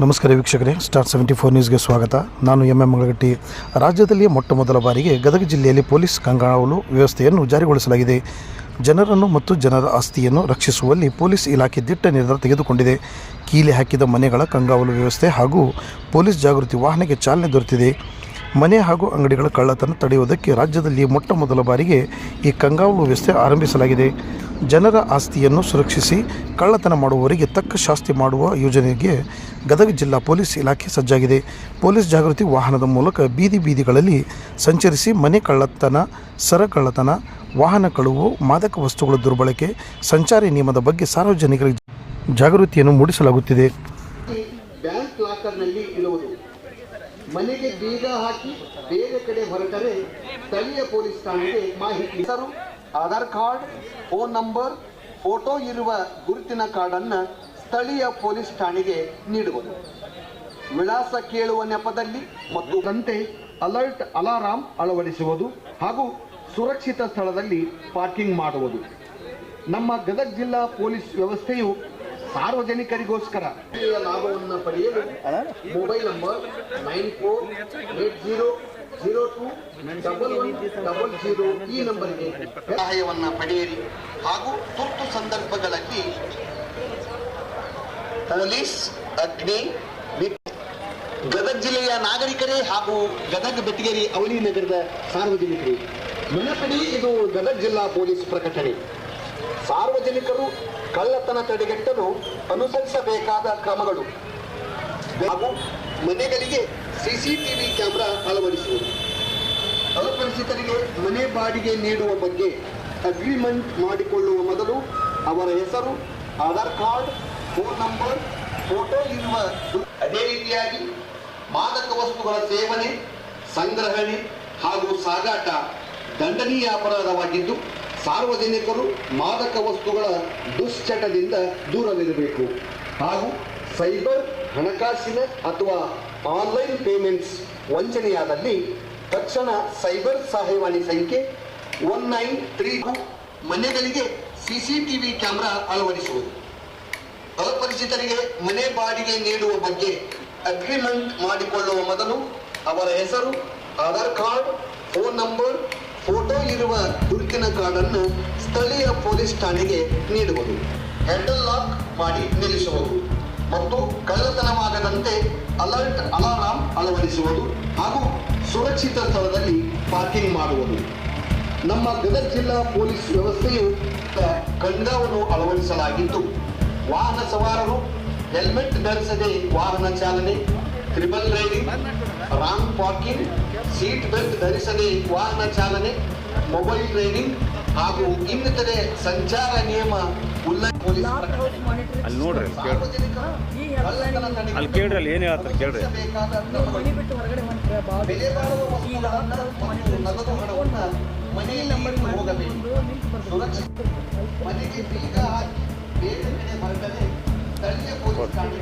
ನಮಸ್ಕಾರ ವೀಕ್ಷಕರೇ, star seventy four ನ್ಯೂಸ್ಗೆ ಸ್ವಾಗತ. ನಾನು ಎಂ ಎಂ ಮಂಗಳಗಟ್ಟಿ. ರಾಜ್ಯದಲ್ಲಿಯೇ ಮೊಟ್ಟ ಮೊದಲ ಬಾರಿಗೆ ಗದಗ ಜಿಲ್ಲೆಯಲ್ಲಿ ಪೊಲೀಸ್ ಕಂಗಾವಲು ವ್ಯವಸ್ಥೆಯನ್ನು ಜಾರಿಗೊಳಿಸಲಾಗಿದೆ. ಜನರನ್ನು ಮತ್ತು ಜನರ ಆಸ್ತಿಯನ್ನು ರಕ್ಷಿಸುವಲ್ಲಿ ಪೊಲೀಸ್ ಇಲಾಖೆ ದಿಟ್ಟ ನಿರ್ಧಾರ ತೆಗೆದುಕೊಂಡಿದೆ. ಕೀಲಿ ಹಾಕಿದ ಮನೆಗಳ ಕಂಗಾವಲು ವ್ಯವಸ್ಥೆ ಹಾಗೂ ಪೊಲೀಸ್ ಜಾಗೃತಿ ವಾಹನಕ್ಕೆ ಚಾಲನೆ ದೊರೆತಿದೆ. ಮನೆ ಹಾಗೂ ಅಂಗಡಿಗಳ ಕಳ್ಳತನ ತಡೆಯುವುದಕ್ಕೆ ರಾಜ್ಯದಲ್ಲಿ ಮೊಟ್ಟ ಮೊದಲ ಬಾರಿಗೆ ಈ ಕಂಗಾವಲು ವ್ಯವಸ್ಥೆ ಆರಂಭಿಸಲಾಗಿದೆ. ಜನರ ಆಸ್ತಿಯನ್ನು ಸುರಕ್ಷಿಸಿ ಕಳ್ಳತನ ಮಾಡುವವರಿಗೆ ತಕ್ಕ ಶಾಸ್ತಿ ಮಾಡುವ ಯೋಜನೆಗೆ ಗದಗ ಜಿಲ್ಲಾ ಪೊಲೀಸ್ ಇಲಾಖೆ ಸಜ್ಜಾಗಿದೆ. ಪೊಲೀಸ್ ಜಾಗೃತಿ ವಾಹನದ ಮೂಲಕ ಬೀದಿ ಬೀದಿಗಳಲ್ಲಿ ಸಂಚರಿಸಿ ಮನೆ ಕಳ್ಳತನ, ಸರ ಕಳ್ಳತನ, ವಾಹನ ಕಳುವು, ಮಾದಕ ವಸ್ತುಗಳ ದುರ್ಬಳಕೆ, ಸಂಚಾರಿ ನಿಯಮದ ಬಗ್ಗೆ ಸಾರ್ವಜನಿಕರಿಗೆ ಜಾಗೃತಿಯನ್ನು ಮೂಡಿಸಲಾಗುತ್ತಿದೆ. ಮನೆಗೆ ಬೀಗ ಹಾಕಿ ಬೇರೆ ಕಡೆ ಹೊರಟರೆ ಸ್ಥಳೀಯ ಪೊಲೀಸ್ ಠಾಣೆಗೆ ಮಾಹಿತಿ. Aadhaar card, phone number, photo ಇರುವ ಗುರುತಿನ ಕಾರ್ಡನ್ನು ಸ್ಥಳೀಯ ಪೊಲೀಸ್ ಠಾಣೆಗೆ ನೀಡುವುದು. ವಿಳಾಸ ಕೇಳುವ ನೆಪದಲ್ಲಿ ಮತ್ತು ಗಂಟೆ ಅಲರ್ಟ್ ಅಲಾರಾಂ ಅಳವಡಿಸುವುದು ಹಾಗೂ ಸುರಕ್ಷಿತ ಸ್ಥಳದಲ್ಲಿ ಪಾರ್ಕಿಂಗ್ ಮಾಡುವುದು. ನಮ್ಮ ಗದಗ ಜಿಲ್ಲಾ ಪೊಲೀಸ್ ವ್ಯವಸ್ಥೆಯು ಸಾರ್ವಜನಿಕರಿಗೋಸ್ಕರ. ಲಾಭವನ್ನು ಪಡೆಯಲು mobile number nine four eight zero zero two double one double zero ಈ ನಂಬರ್ಗೆ. ಸಹಾಯವನ್ನು ಪಡೆಯಿರಿ ಹಾಗೂ ತುರ್ತು ಸಂದರ್ಭಗಳಲ್ಲಿ ಪೊಲೀಸ್, ಅಗ್ನಿ ಗದಗ ಜಿಲ್ಲೆಯ ನಾಗರಿಕರೇ ಹಾಗೂ ಗದಗ ಬೆಟಗೇರಿ ಅವಳಿ ನಗರದ ಸಾರ್ವಜನಿಕರು. ನೆನಪಡಿ ಇದು ಗದಗ ಜಿಲ್ಲಾ ಪೊಲೀಸ್ ಪ್ರಕಟಣೆ. ಸಾರ್ವಜನಿಕರು ಕಳ್ಳತನ ತಡೆಗಟ್ಟಲು ಅನುಸರಿಸಬೇಕಾದ ಕ್ರಮಗಳು. ಹಾಗೂ ಮನೆಗಳಿಗೆ ಸಿಸಿಟಿವಿ ಕ್ಯಾಮೆರಾ ಅಳವಡಿಸುವುದು. ಅಪರಿಚಿತರಿಗೆ ಮನೆ ಬಾಡಿಗೆ ನೀಡುವ ಬಗ್ಗೆ ಅಗ್ರಿಮೆಂಟ್ ಮಾಡಿಕೊಳ್ಳುವ ಮೊದಲು ಅವರ ಹೆಸರು Aadhaar card, phone number, photo ಇರುವ ಅದೇ ರೀತಿಯಾಗಿ ಮಾದಕ ವಸ್ತುಗಳ ಸೇವನೆ, ಸಂಗ್ರಹಣೆ ಹಾಗೂ ಸಾಗಾಟ ದಂಡನೀಯ ಅಪರಾಧವಾಗಿದ್ದು, ಸಾರ್ವಜನಿಕರು ಮಾದಕ ವಸ್ತುಗಳ ದುಶ್ಚಟದಿಂದ ದೂರವಿರಬೇಕು. ಹಾಗೂ ಸೈಬರ್ ಹಣಕಾಸಿನ ಅಥವಾ ಆನ್ಲೈನ್ ಪೇಮೆಂಟ್ಸ್ ವಂಚನೆಯಾದಲ್ಲಿ ತಕ್ಷಣ ಸೈಬರ್ ಸಹಾಯವಾಣಿ ಸಂಖ್ಯೆ ಒನ್ ನೈನ್ ತ್ರೀ ಮನೆಗಳಿಗೆ ಸಿಸಿಟಿವಿ ಕ್ಯಾಮೆರಾ ಅಳವಡಿಸುವುದು. ಅಪರಿಚಿತರಿಗೆ ಮನೆ ಬಾಡಿಗೆ ನೀಡುವ ಬಗ್ಗೆ ಅಗ್ರಿಮೆಂಟ್ ಮಾಡಿಕೊಳ್ಳುವ ಮೊದಲು ಅವರ ಹೆಸರು, Aadhaar card phone number photo ಇರುವ ಗುರುತಿನ ಕಾರ್ಡನ್ನು ಸ್ಥಳೀಯ ಪೊಲೀಸ್ ಠಾಣೆಗೆ ನೀಡುವುದು. ಹ್ಯಾಂಡಲ್ ಲಾಕ್ ಮಾಡಿ ನಿಲ್ಲಿಸುವುದು ಮತ್ತು ಕಳ್ಳತನವಾಗದಂತೆ ಅಲರ್ಟ್ ಅಲಾರಾಮ್ ಅಳವಡಿಸುವುದು ಹಾಗೂ ಸುರಕ್ಷಿತ ಸ್ಥಳದಲ್ಲಿ ಪಾರ್ಕಿಂಗ್ ಮಾಡುವುದು. ನಮ್ಮ ಗದಗ ಜಿಲ್ಲಾ ಪೊಲೀಸ್ ವ್ಯವಸ್ಥೆಯು ಕಣ್ಗಾವನ್ನು ಅಳವಡಿಸಲಾಗಿದ್ದು ವಾಹನ ಸವಾರರು ಹೆಲ್ಮೆಟ್ ಧರಿಸದೆ ವಾಹನ ಚಾಲನೆ triple riding wrong parking seat belt ಧರಿಸದೆ ವಾಹನ ಚಾಲನೆ ಮೊಬೈಲ್ ರೈಡಿಂಗ್ ಹಾಗೂ ಇನ್ನಿತರೆ ಸಂಚಾರ ನಿಯಮ ಉಲ್ಲಂಘನೆ ಮನೆಯಲ್ಲಿ ಹೋಗಬೇಕು. ಸುರಕ್ಷಿತ ಮನೆಗೆ ಬೀಗ ಹಾಕಿ ಬೇರೆ ಕಡೆ ಹೊರಟರೆ ಸ್ಥಳೀಯ ಪೊಲೀಸ್ ಠಾಣೆಗೆ